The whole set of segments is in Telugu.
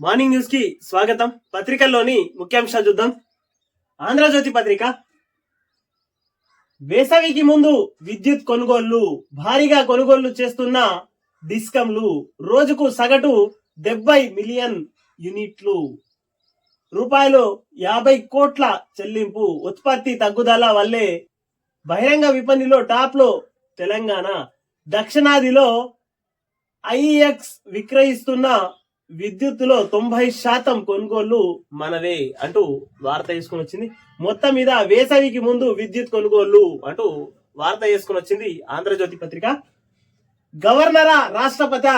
మార్నింగ్ న్యూస్కి స్వాగతం. పత్రికల్లోని ముఖ్యాంశాలు చూద్దాం. ఆంధ్రజ్యోతి పత్రిక. వేసవికి ముందు విద్యుత్ కొనుగోళ్ళు భారీగా కొనుగోళ్ళు చేస్తున్న డిస్కంలు రోజుకు సగటు డెబ్బై మిలియన్ యూనిట్లు. రూపాయలు యాభై కోట్ల చెల్లింపు ఉత్పత్తి తగ్గుదల వల్లే బహిరంగ విపణిలో టాప్లో తెలంగాణ. దక్షిణాదిలో ఐఎక్స్ విక్రయిస్తున్న విద్యుత్తులో తొంభై శాతం కొనుగోళ్ళు మనవే అంటూ వార్త వేసుకుని వచ్చింది. మొత్తం మీద వేసవికి ముందు విద్యుత్ కొనుగోళ్ళు అంటూ వార్త వేసుకుని వచ్చింది ఆంధ్రజ్యోతి పత్రిక. గవర్నరా రాష్ట్రపతి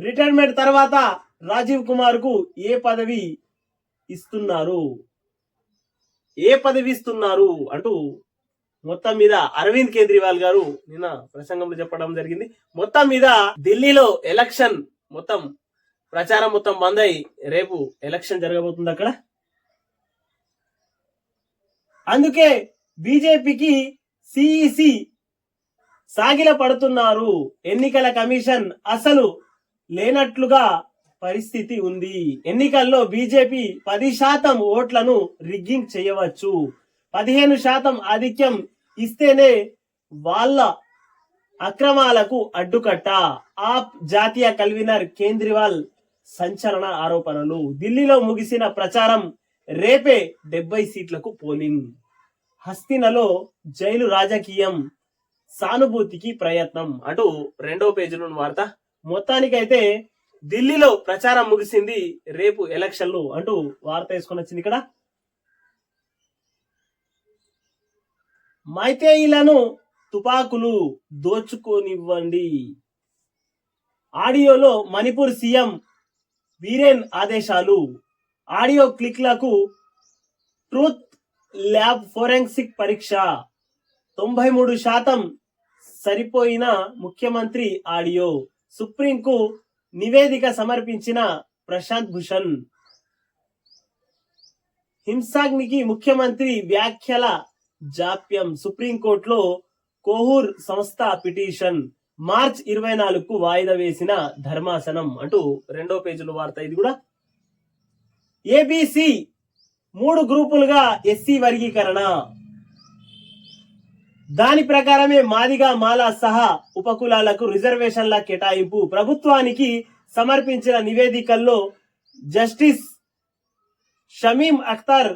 రిటైర్మెంట్ తర్వాత రాజీవ్ కుమార్కు ఏ పదవి ఇస్తున్నారు? ఏ పదవి ఇస్తున్నారు అంటూ మొత్తం మీద అరవింద్ కేజ్రీవాల్ గారు నిన్న ప్రసంగంలో చెప్పడం జరిగింది. మొత్తం మీద ఢిల్లీలో ఎలక్షన్ మొత్తం ప్రచారం మొత్తం బంద్ అయి రేపు ఎలక్షన్ జరగబోతుంది అక్కడ. అందుకే బీజేపీకి సిఈసి సాగిల పడుతున్నారు. ఎన్నికల కమిషన్ అసలు లేనట్లుగా పరిస్థితి ఉంది. ఎన్నికల్లో బీజేపీ పది శాతం ఓట్లను రిగ్గింగ్ చేయవచ్చు. పదిహేను శాతం ఆధిక్యం ఇస్తేనే వాళ్ళ అక్రమాలకు అడ్డుకట్ట. ఆప్ జాతీయ కల్వినర్ కేంద్రీవాల్ సంచలన ఆరోపణలు. ఢిల్లీలో ముగిసిన ప్రచారం రేపే డెబ్బై సీట్లకు పోలింగ్. హస్తినలో జైలు రాజకీయం సానుభూతికి ప్రయత్నం. అటు రెండో పేజీలో వార్త మొత్తానికైతే ఢిల్లీలో ప్రచారం ముగిసింది రేపు ఎలక్షన్లు అంటూ వార్త వేసుకొని వచ్చింది ఇక్కడ. మైతేయిలను తుపాకులు దోచుకోనివ్వండి. ఆడియోలో మణిపూర్ సీఎం వీరేన్ ఆదేశాలు. ఆడియో క్లిక్లకు ట్రూత్ ల్యాబ్ ఫోరెన్సిక్ పరీక్ష. తొంభై మూడు శాతం సరిపోయిన ముఖ్యమంత్రి ఆడియో. సుప్రీంకు నివేదిక సమర్పించిన ప్రశాంత్ భూషణ్. హింసాగ్నికి ముఖ్యమంత్రి వ్యాఖ్యల జాప్యం. సుప్రీంకోర్టులో కోహూర్ సంస్థ పిటిషన్. మార్చ్ ఇరవై నాలుగుకు వాయిదా వేసిన ధర్మాసనం అంటూ రెండో పేజీలో వార్త ఇది కూడా. ఏబిసి మూడు గ్రూపులుగా ఎస్సీ వర్గీకరణ. దాని ప్రకారమే మాదిగా మాలా సహా ఉపకులాలకు రిజర్వేషన్ల కేటాయింపు. ప్రభుత్వానికి సమర్పించిన నివేదికల్లో జస్టిస్ షమీం అఖ్తర్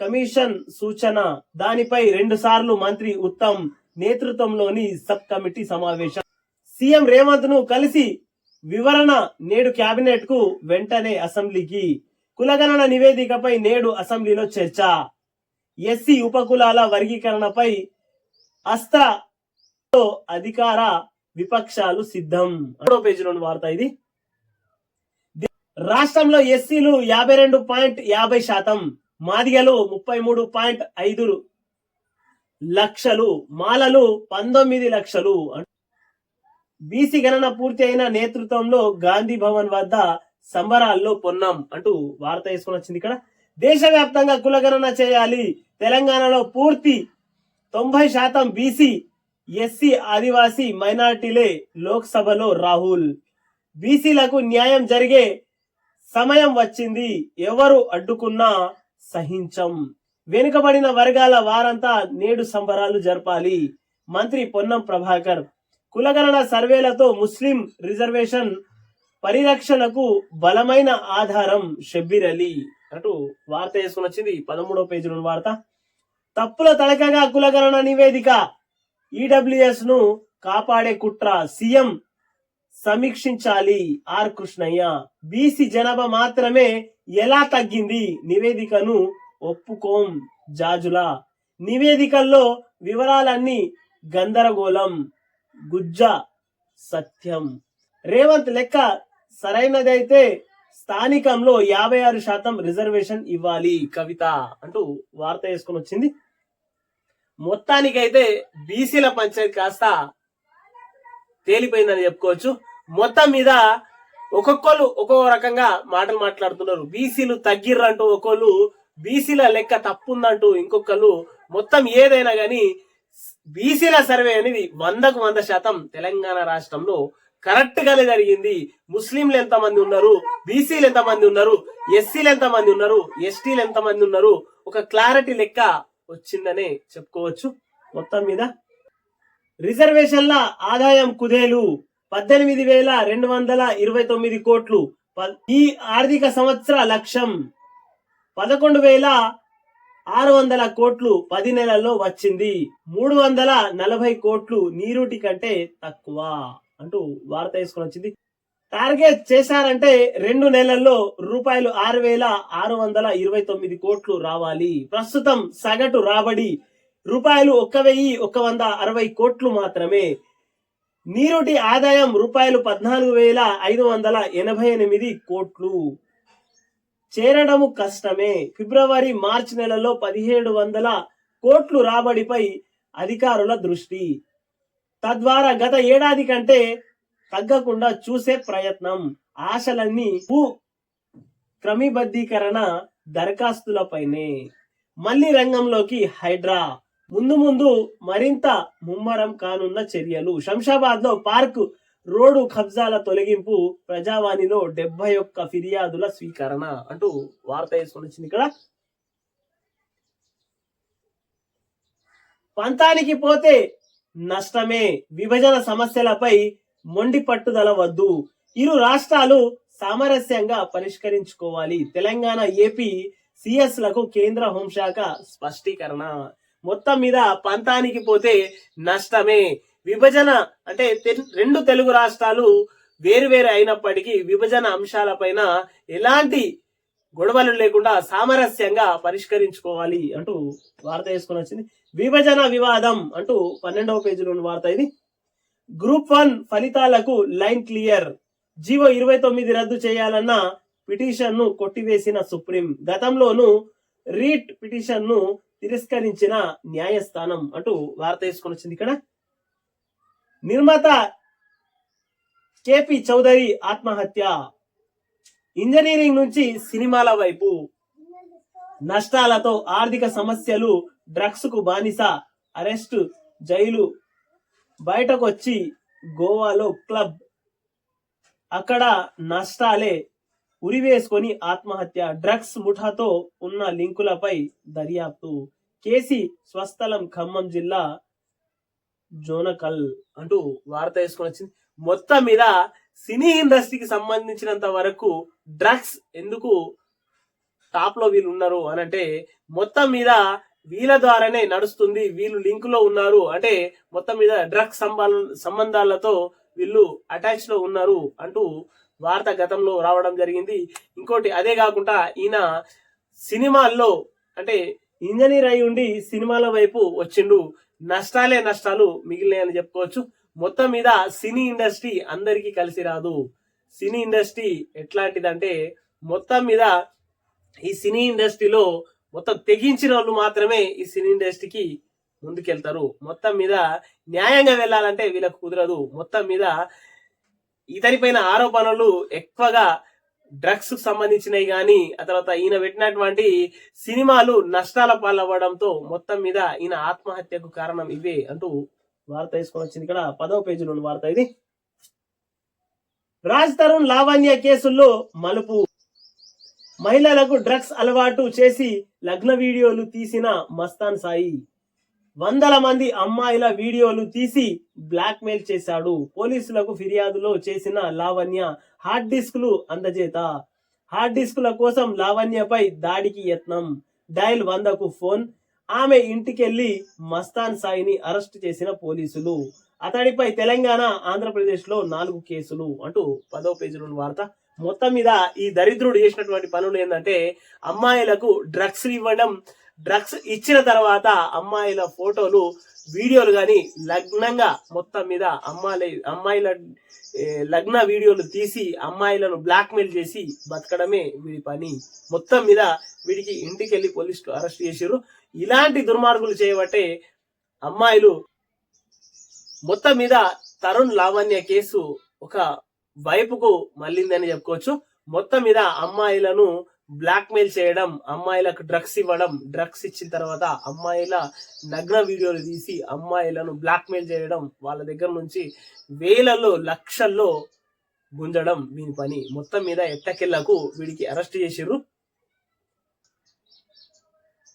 కమిషన్ సూచన. దానిపై రెండుసార్లు మంత్రి ఉత్తమ్ నేతృత్వంలోని సబ్ కమిటీ సమావేశం. సీఎం రేవంత్ను కలిసి వివరణ నేడు కేబినెట్కు వెంటనే అసెంబ్లీకి. కులగణన నివేదికపై నేడు అసెంబ్లీలో చర్చ. ఎస్సీ ఉపకులాల వర్గీకరణపై అస్త్ర అధికార విపక్షాలు సిద్ధం. రెండో పేజీలోని వార్త ఇది. రాష్ట్రంలో ఎస్సీలు యాభై రెండు పాయింట్ యాభై శాతం మాదిగలు ముప్పై మూడు పాయింట్ ఐదు లక్షలు మాలలు పంతొమ్మిది లక్షలు. బీసీ గణన పూర్తి అయిన నేతృత్వంలో గాంధీ భవన్ వద్ద సంబరాల్లో పొన్నాం అంటూ వార్త వేసుకొని వచ్చింది ఇక్కడ. దేశవ్యాప్తంగా కులగణన చేయాలి. తెలంగాణలో పూర్తి తొంభై శాతం బీసీ ఎస్సీ ఆదివాసీ మైనార్టీలే లోక్సభలో రాహుల్. బీసీలకు న్యాయం జరిగే సమయం వచ్చింది. ఎవరు అడ్డుకున్నా సహించం. వెనుకబడిన వర్గాల వారంతా నేడు సంబరాలు జరపాలి. మంత్రి పొన్నం ప్రభాకర్ కులగణన సర్వేలతో ముస్లిం రిజర్వేషన్ పరిరక్షణకు బలమైన ఆధారం షబ్బీర్ అలీ. అంటూ వార్త వేసుకుని వచ్చింది. పదమూడవ పేజీలో వార్త. తప్పుల తలకగా కులగణన నివేదిక. ఈడబ్ల్యూఎస్ను కాపాడే కుట్ర సీఎం సమీక్షించాలి. ఆర్ కృష్ణయ్య. బీసీ జనాభా మాత్రమే ఎలా తగ్గింది? నివేదికను ఒప్పుకోం జాజుల. నివేదికల్లో వివరాలన్నీ గందరగోళం. గుజ్జ సత్యం. రేవంత్ లెక్క సరైనదైతే స్థానికంలో యాభై ఆరు శాతం రిజర్వేషన్ ఇవ్వాలి కవిత అంటూ వార్త వేసుకొని వచ్చింది. మొత్తానికైతే బీసీల పంచాయతీ కాస్త తేలిపోయిందని చెప్పుకోవచ్చు. మొత్తం మీద ఒక్కొక్కరు ఒక్కో రకంగా మాటలు మాట్లాడుతున్నారు. బీసీలు తగ్గిర్రంటూ ఒక్కోళ్ళు బీసీల లెక్క తప్పుందంటూ ఇంకొకళ్ళు మొత్తం ఏదైనా కానీ బీసీల సర్వే అనేది వందకు వంద శాతం తెలంగాణ రాష్ట్రంలో కరెక్ట్ గానే జరిగింది. ముస్లింలు ఎంత మంది ఉన్నారు? బీసీలు ఎంత మంది ఉన్నారు? ఎస్సీలు ఎంత మంది ఉన్నారు? ఎస్టీలు ఎంత మంది ఉన్నారు? ఒక క్లారిటీ లెక్క వచ్చిందనే చెప్పుకోవచ్చు. మొత్తం మీద రిజర్వేషన్ల ఆదాయం కుదేలు. పద్దెనిమిది వేల రెండు వందల ఇరవై తొమ్మిది కోట్లు. ఈ ఆర్థిక సంవత్సర లక్ష్యం పదకొండు వేల ఆరు వందల కోట్లు పది నెలల్లో వచ్చింది. మూడు వందల నలభై కోట్లు నీరుటి కంటే తక్కువ అంటూ వార్త వేసుకొని వచ్చింది. టార్గెట్ చేశారంటే రెండు నెలల్లో రూపాయలు ఆరు వేల ఆరు వందల ఇరవై తొమ్మిది కోట్లు రావాలి. ప్రస్తుతం సగటు రాబడి రూపాయలు ఒక్క వెయ్యి ఒక వంద అరవై కోట్లు మాత్రమే. నీరుటి ఆదాయం రూపాయలు పద్నాలుగు వేల ఐదు వందల ఎనభై ఎనిమిది కోట్లు. చేరడము కష్టమే. ఫిబ్రవరి మార్చి నెలలో పదిహేడు వందల కోట్లు రాబడిపై అధికారుల దృష్టి. తద్వారా గత ఏడాది కంటే తగ్గకుండా చూసే ప్రయత్నం. ఆశలన్నీ భూ క్రమబద్ధీకరణ దరఖాస్తులపైనే. మళ్ళీ రంగంలోకి హైడ్రా. ముందు ముందు మరింత ముమ్మరం కానున్న చర్యలు. శంషాబాద్లో పార్క్ రోడ్డు కబ్జాల తొలగింపు ప్రజావాణిలో డెబ్బై ఒక్క ఫిర్యాదుల స్వీకరణ అంటూ వార్త వేసుకొని వచ్చింది ఇక్కడ. పంతానికి పోతే నష్టమే విభజన సమస్యలపై మొండి పట్టుదల వద్దు. ఇరు రాష్ట్రాలు సామరస్యంగా పరిష్కరించుకోవాలి. తెలంగాణ ఏపీ సిఎస్లకు కేంద్ర హోంశాఖ స్పష్టీకరణ. మొత్తం మీద పంతానికి పోతే నష్టమే విభజన అంటే రెండు తెలుగు రాష్ట్రాలు వేరు వేరు అయినప్పటికీ విభజన అంశాలపైన ఎలాంటి గొడవలు లేకుండా సామరస్యంగా పరిష్కరించుకోవాలి అంటూ వార్త వేసుకొని వచ్చింది. విభజన వివాదం అంటూ పన్నెండవ పేజీలో ఉన్న వార్త ఇది. గ్రూప్ వన్ ఫలితాలకు లైన్ క్లియర్. జీవో ఇరవై తొమ్మిది రద్దు చేయాలన్న పిటిషన్ను కొట్టివేసిన సుప్రీం. గతంలోనూ రీట్ పిటిషన్ను తిరస్కరించిన న్యాయస్థానం అంటూ వార్త వేసుకొని వచ్చింది ఇక్కడ. నిర్మాత కేపి చౌదరి ఆత్మహత్య. ఇంజనీరింగ్ నుంచి సినిమాల వైపు. నష్టాలతో ఆర్థిక సమస్యలు డ్రగ్స్కు బానిస అరెస్ట్ జైలు. బయటకు వచ్చి గోవాలో క్లబ్. అక్కడ నష్టాలే ఉరివేసుకొని ఆత్మహత్య. డ్రగ్స్ ముఠాతో ఉన్న లింకులపై దర్యాప్తు. కేసి స్వస్థలం ఖమ్మం జిల్లా జోనకల్ అంటూ వార్త వేసుకొని వచ్చింది. మొత్తం మీద సినీ ఇండస్ట్రీకి సంబంధించినంత వరకు డ్రగ్స్ ఎందుకు టాప్లో వీళ్ళు ఉన్నారు అని అంటే మొత్తం మీద వీళ్ళ ద్వారానే నడుస్తుంది వీళ్ళు లింక్లో ఉన్నారు అంటే మొత్తం మీద డ్రగ్స్ సంబంధాలతో వీళ్ళు అటాచ్లో ఉన్నారు అంటూ వార్త గతంలో రావడం జరిగింది. ఇంకోటి అదే కాకుండా ఈయన సినిమాల్లో అంటే ఇంజనీర్ అయి ఉండి సినిమాల వైపు వచ్చిండు. నష్టాలే నష్టాలు మిగిలినాయని చెప్పుకోవచ్చు. మొత్తం మీద సినీ ఇండస్ట్రీ అందరికీ కలిసి రాదు. సినీ ఇండస్ట్రీ ఎట్లాంటిదంటే మొత్తం మీద ఈ సినీ ఇండస్ట్రీలో మొత్తం తెగించిన వాళ్ళు మాత్రమే ఈ సినీ ఇండస్ట్రీకి ముందుకెళ్తారు. మొత్తం మీద న్యాయంగా వెళ్ళాలంటే వీళ్ళకు కుదరదు. మొత్తం మీద ఇతనిపైన ఆరోపణలు ఎక్కువగా డ్రగ్స్కు సంబంధించినవి గాని ఆ తర్వాత ఈయన పెట్టినటువంటి సినిమాలు నష్టాల పాలవ్వడంతో మొత్తం మీద ఈయన ఆత్మహత్యకు కారణం ఇవే అంటూ వార్త తీసుకొని వచ్చింది ఇక్కడ. పదవ పేజీలో ఉన్న వార్త ఇది. రాజ్ తరుణ్ లావణ్య కేసుల్లో మలుపు. మహిళలకు డ్రగ్స్ అలవాటు చేసి లగ్న వీడియోలు తీసిన మస్తాన్ సాయి. వందల మంది అమ్మాయిల వీడియోలు తీసి బ్లాక్ మెయిల్ చేశాడు. పోలీసులకు ఫిర్యాదులో చేసిన లావణ్య హార్డ్ డిస్కులు అందజేత. హార్డ్ డిస్కుల కోసం లావణ్యపై దాడికి యత్నం. డైల్ వందకు ఫోన్. ఆమె ఇంటికెళ్ళి మస్తాన్ సాయిని అరెస్ట్ చేసిన పోలీసులు. అతడిపై తెలంగాణ ఆంధ్రప్రదేశ్లో నాలుగు కేసులు అంటూ పదో పేజీలో వార్త. మొత్తం మీద ఈ దరిద్రుడు చేసినటువంటి పనులు ఏంటంటే అమ్మాయిలకు డ్రగ్స్ ఇవ్వడం డ్రగ్స్ ఇచ్చిన తర్వాత అమ్మాయిల ఫోటోలు వీడియోలు కానీ లగ్నంగా మొత్తం మీద అమ్మాయి అమ్మాయిల లగ్న వీడియోలు తీసి అమ్మాయిలను బ్లాక్ మెయిల్ చేసి బతకడమే వీడి పని. మొత్తం మీద వీడికి ఇంటికి వెళ్ళి పోలీసులు అరెస్ట్ చేశారు ఇలాంటి దుర్మార్గులు చేయబట్టే అమ్మాయిలు మొత్తం మీద తరుణ్ లావణ్య కేసు ఒక వైపుకు మళ్ళిందని చెప్పుకోవచ్చు. మొత్తం మీద అమ్మాయిలను బ్లాక్ మెయిల్ చేయడం అమ్మాయిలకు డ్రగ్స్ ఇవ్వడం డ్రగ్స్ ఇచ్చిన తర్వాత అమ్మాయిల నగ్న వీడియోలు తీసి అమ్మాయిలను బ్లాక్ మెయిల్ చేయడం వాళ్ళ దగ్గర నుంచి వేలలో లక్షల్లో గుంజడం వీని పని. మొత్తం మీద ఎట్టకెళ్ళకు వీడికి అరెస్ట్ చేసిర్రు?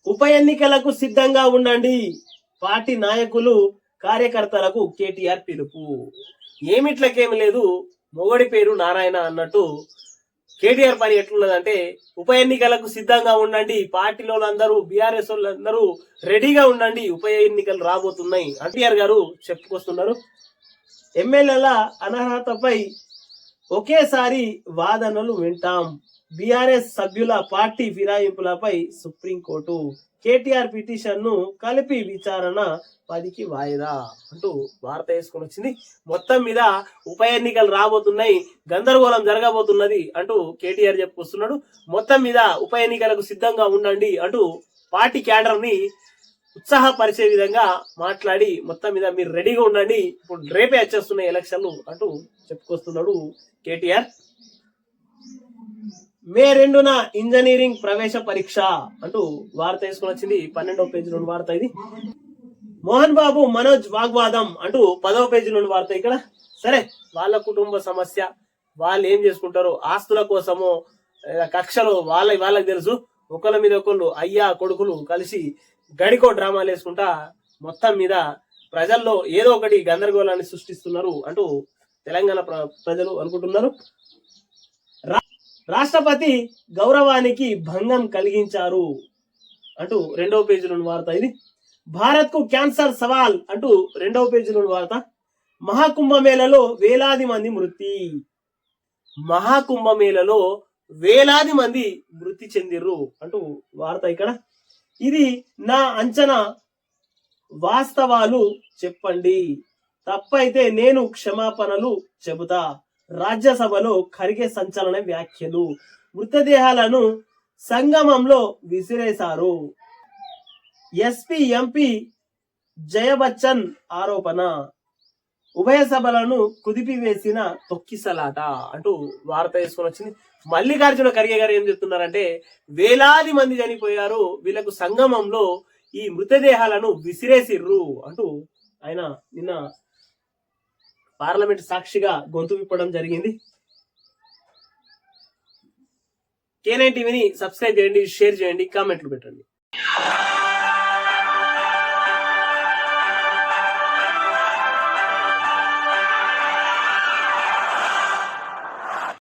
ఉప ఎన్నికలకు సిద్ధంగా ఉండండి. పార్టీ నాయకులు కార్యకర్తలకు కేటీఆర్ పిలుపు. ఏమిట్లకేమి లేదు మొగడి పేరు నారాయణ అన్నట్టు కేటీఆర్ పని ఎట్లున్నదంటే ఉప ఎన్నికలకు సిద్ధంగా ఉండండి పార్టీలో అందరూ బీఆర్ఎస్ వాళ్ళందరూ రెడీగా ఉండండి ఉప ఎన్నికలు రాబోతున్నాయి. ఎన్టీఆర్ గారు చెప్పుకొస్తున్నారు ఎమ్మెల్యేల అనర్హతపై ఒకేసారి వాదనలు వింటాం. బీఆర్ఎస్ సభ్యుల పార్టీ ఫిరాయింపులపై సుప్రీంకోర్టు కేటీఆర్ పిటిషన్ను కలిపి విచారణ పదికి వాయిదా అంటూ వార్త వేసుకొని వచ్చింది. మొత్తం మీద ఉప ఎన్నికలు రాబోతున్నాయి గందరగోళం జరగబోతున్నది అంటూ కేటీఆర్ చెప్పుకొస్తున్నాడు మొత్తం మీద ఉప ఎన్నికలకు సిద్ధంగా ఉండండి అంటూ పార్టీ క్యాడర్ని ఉత్సాహపరిచే విధంగా మాట్లాడి మొత్తం మీద మీరు రెడీగా ఉండండి. ఇప్పుడు రేపే వచ్చేస్తున్నాయి ఎలక్షన్లు అంటూ చెప్పుకొస్తున్నాడు కేటీఆర్. మే రెండున ఇంజనీరింగ్ ప్రవేశ పరీక్ష అంటూ వార్త వేసుకొని వచ్చింది. పన్నెండవ పేజీలోని వార్త ఇది. మోహన్ బాబు మనోజ్ వాగ్వాదం అంటూ పదవ పేజీలోని వార్త ఇక్కడ. సరే వాళ్ళ కుటుంబ సమస్య వాళ్ళు ఏం చేసుకుంటారు ఆస్తుల కోసమో కక్షలు వాళ్ళ వాళ్ళకి తెలుసు. ఒకళ్ళ మీద ఒకళ్ళు అయ్యా కొడుకులు కలిసి గడికో డ్రామాలు వేసుకుంటా మొత్తం మీద ప్రజల్లో ఏదో ఒకటి గందరగోళాన్ని సృష్టిస్తున్నారు అంటూ తెలంగాణ ప్ర- ప్రజలు అనుకుంటున్నారు. రాష్ట్రపతి గౌరవానికి భంగం కలిగించారు అంటూ రెండవ పేజీలోని వార్త ఇది. భారత్కు క్యాన్సర్ సవాల్ అంటూ రెండవ పేజీలోని వార్త. మహాకుంభమేళలో వేలాది మంది మృతి. మహాకుంభమేళలో వేలాది మంది మృతి చెందిర్రు అంటూ వార్త ఇక్కడ. ఇది నా అంచనా వాస్తవాలు చెప్పండి. తప్పైతే నేను క్షమాపణలు చెబుతా. రాజ్యసభలో కరిగే సంచలన వ్యాఖ్యలు. మృతదేహాలను సంగమంలో విసిరేశారు. ఎస్పీ ఎంపీ జయబచ్చన్ ఆరోపణ. ఉభయ సభలను కుదిపివేసిన తొక్కిసలాట అంటూ వార్త వేసుకొని వచ్చింది. మల్లికార్జున ఖర్గే గారు ఏం చెప్తున్నారంటే వేలాది మంది చనిపోయారు వీళ్ళకు సంగమంలో ఈ మృతదేహాలను విసిరేసిర్రు అంటూ ఆయన నిన్న పార్లమెంట్ సాక్షిగా గొంతు విప్పడం జరిగింది. కేనైన్ టీవీని సబ్స్క్రైబ్ చేయండి షేర్ చేయండి కామెంట్లు పెట్టండి.